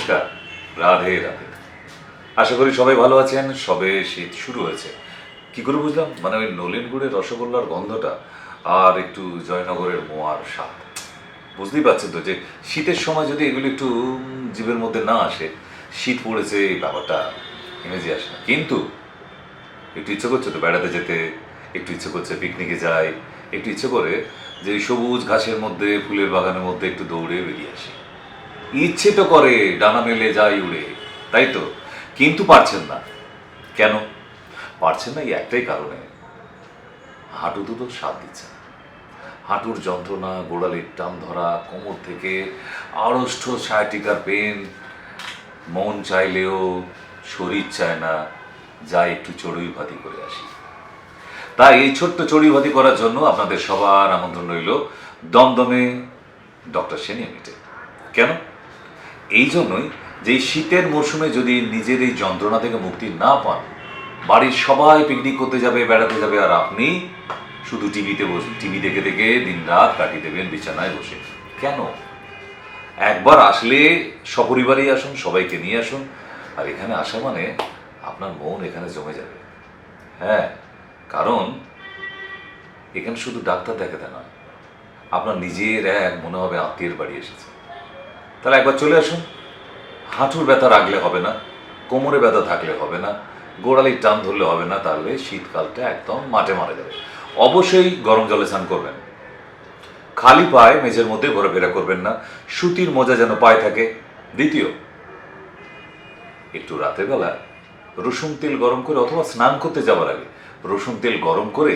নমস্কার, রাধে রাধে। আশা করি সবাই ভালো আছেন, সবে শীত শুরু হয়েছে। কি করে বুঝলাম? মানে ওই নলেন গুড়ের রসগোল্লার গন্ধটা আর একটু জয়নগরের মোয়ার স্বাদ। বুঝতেই পারছেন তো যে শীতের সময় যদি এগুলো একটু জীবের মধ্যে না আসে, শীত পড়েছে এই ব্যাপারটা ইমেজে আসে না। কিন্তু একটু ইচ্ছে করছে তো বেড়াতে যেতে, একটু ইচ্ছে করছে পিকনিকে যাই, একটু ইচ্ছে করে যে সবুজ ঘাসের মধ্যে, ফুলের বাগানের মধ্যে একটু দৌড়ে বেরিয়ে আসি। ইচ্ছে তো করে ডানা মেলে যাই উড়ে, তাই তো? কিন্তু পারছেন না। কেন? পারছেন না এই একটাই কারণে। হাঁটু দুটো সাথ দিচ্ছে। হাঁটুর যন্ত্রণা, গোড়ালির টান ধরা, কোমর থেকে আড়ষ্ট সায়াটিকার পেন। মন চাইলেও শরীর চায় না, যা একটু চড়ুই ভাতি করে আসি। তাই এই ছোট্ট চড়ুই ভাতি করার জন্য আপনাদের সবার আমন্ত্রণ রইল দমদমে ডক্টর সেন ইউনিটে কেন? এই জন্যই যে শীতের মরশুমে যদি নিজের এই যন্ত্রণা থেকে মুক্তি না পান, বাড়ির সবাই পিকনিক করতে যাবে, বেড়াতে যাবে আর আপনি শুধু টিভিতে বসে, টিভি দেখে দেখে দিন রাত কাটিয়ে দেবেন, বিছানায় বসে। কেন? একবার আসলে সপরিবারেই আসুন, সবাইকে নিয়ে আসুন, আর এখানে আসা মানে আপনার মন এখানে জমে যাবে। হ্যাঁ কারণ এখানে শুধু ডাক্তার দেখাতে নয় আপনার নিজের এক, মনে হবে আত্মীয়ের বাড়ি এসেছে। তাহলে একবার চলে আসুন। হাঁটুর ব্যথা রাখলে হবে না, কোমরে ব্যথা থাকলে হবে না, গোড়ালির টান ধরলে হবে না, তাহলে শীতকালটা একদম মাঠে মারা যাবে অবশ্যই গরম জলে স্নান করবেন। খালি পায়ে মেঝের মধ্যে ঘোরাফেরা করবেন না, সুতির মোজা যেন পায়ে থাকে। দ্বিতীয়, একটু রাতের বেলা রসুন তেল গরম করে অথবা স্নান করতে যাওয়ার আগে রসুন তেল গরম করে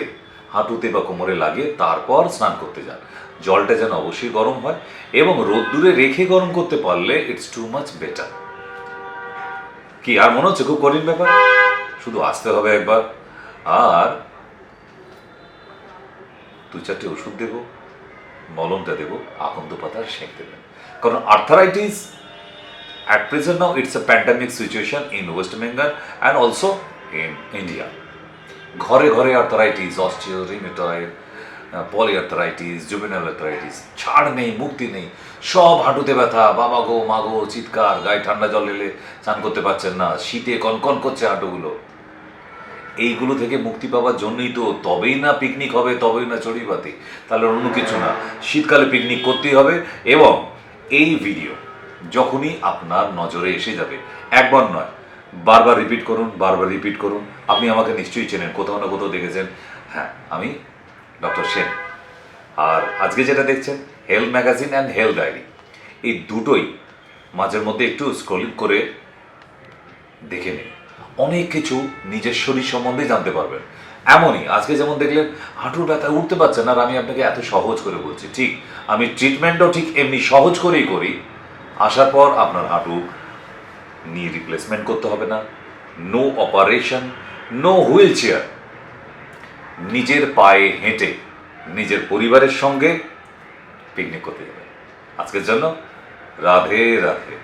হাঁটুতে বা কোমরে লাগিয়ে তারপর স্নান করতে যান। জলটা যেন অবশ্যই গরম হয় এবং রোদ্দুরে রেখে গরম করতে পারলে ইটস টু মাচ বেটার কি, আর মনে হচ্ছে খুব কঠিন ব্যাপার? শুধু আসতে হবে একবার। আর দু চারটে ওষুধ দেবো, মলমটা দেবো আকন্দ পাতার সেঁক দেবেন কারণ arthritis at present now it's a pandemic situation in west bengal and also in india ঘরে ঘরে arthritis osteo rheumatoid polyarthritis juvenile arthritis ছাড় নেই, মুক্তি নেই, সব হাঁটুতে ব্যথা, বাবা গো, মা গো, চিৎকার, গায়ে ঠান্ডা জল এলে স্নান করতে পারছেন না, শীতে কনকন করছে হাঁটুগুলো। এইগুলো থেকে মুক্তি পাওয়ার জন্যই তো তবেই না পিকনিক হবে, তবেই না চড়িবাতি তাহলে অন্য কিছু না। শীতকালে পিকনিক করতেই হবে এবং এই ভিডিও যখনই আপনার নজরে এসে যাবে, একবার নয় বারবার রিপিট করুন, বারবার রিপিট করুন। আপনি আমাকে নিশ্চয়ই চেনেন, কোথাও না কোথাও দেখেছেন। হ্যাঁ আমি ডক্টর সেন। আর আজকে যেটা দেখছেন health magazine and health diary এই দুটোই মাঝের মধ্যে একটু স্ক্রলিং করে দেখে নিন। অনেক কিছু নিজের শরীর সম্বন্ধে জানতে পারবেন। এমনই, আজকে যেমন দেখলেন, হাঁটুর ব্যথা উঠতে পারছেন আর আমি আপনাকে এত সহজ করে বলছি। ঠিক, আমি ট্রিটমেন্টও ঠিক এমনি সহজ করেই করি। আসার পর আপনার হাঁটু নি রিপ্লেসমেন্ট করতে হবে না। No operation no wheelchair নিজের পায়ে হেঁটে নিজের পরিবারের সঙ্গে পিকনিক করতে যাবে আজকের জন্য রাধে রাধে।